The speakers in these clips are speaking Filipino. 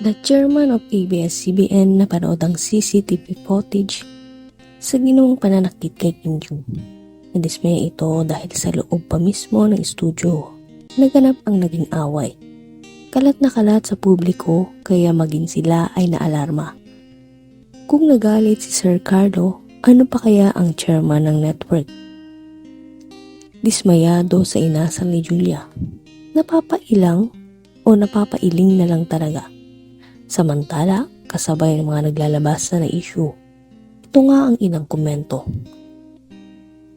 The chairman of ABS-CBN napanood ang CCTV footage sa ginawang pananakit kay Kim Jong. Nadismaya ito dahil sa loob pa mismo ng estudyo. Naganap ang naging away. Kalat na kalat sa publiko kaya maging sila ay naalarma. Kung nagalit si Sir Carlo, ano pa kaya ang chairman ng network? Dismayado sa inasal ni Julia. Napapailang o napapailing na lang talaga. Samantala, kasabay ng mga naglalabas na issue. Ito nga ang inang komento.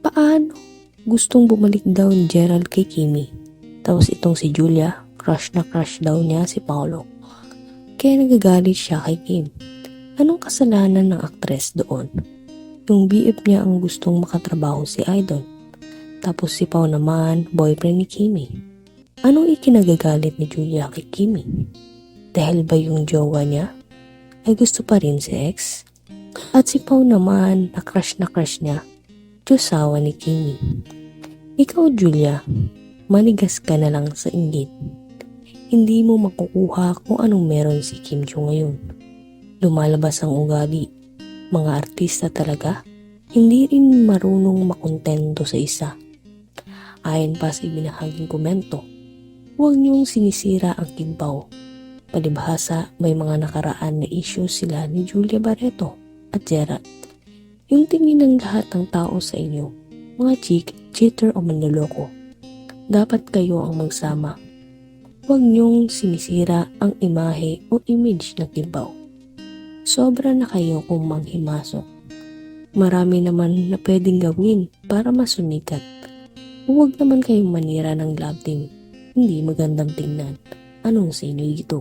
Paano? Gustong bumalik daw ni Gerald kay Kimi. Tapos itong si Julia, crush na crush daw niya si Paolo. Kaya nagagalit siya kay Kim. Anong kasalanan ng aktres doon? Yung BF niya ang gustong makatrabaho si Idol. Tapos si Pao naman, boyfriend ni Kimi. Anong ikinagagalit ni Julia kay Kimi? Dahil ba yung jowa niya ay gusto pa rin si ex? At si Pao naman, na crush na crush niya, Diyosawa ni Kimi. Ikaw, Julia, manigas ka na lang sa inggit. Hindi mo makukuha kung anong meron si Kim Jo ngayon. Lumalabas ang ugali. Mga artista talaga, hindi rin marunong makontento sa isa. Ayon pa sa ibinahaging komento, huwag niyong sinisira ang Kimpaw. Palibhasa, may mga nakaraan na issues sila ni Julia Barreto at Gerald. Yung tingin ng lahat ng tao sa inyo, mga cheek, cheater o manloloko. Dapat kayo ang magsama. Huwag niyong sinisira ang imahe o image ng Kimpaw. Sobra na kayo kung manghimasok. Marami naman na pwedeng gawin para masumikat. Huwag naman kayong manira ng love team. Hindi magandang tingnan. Anong sa inyo ito?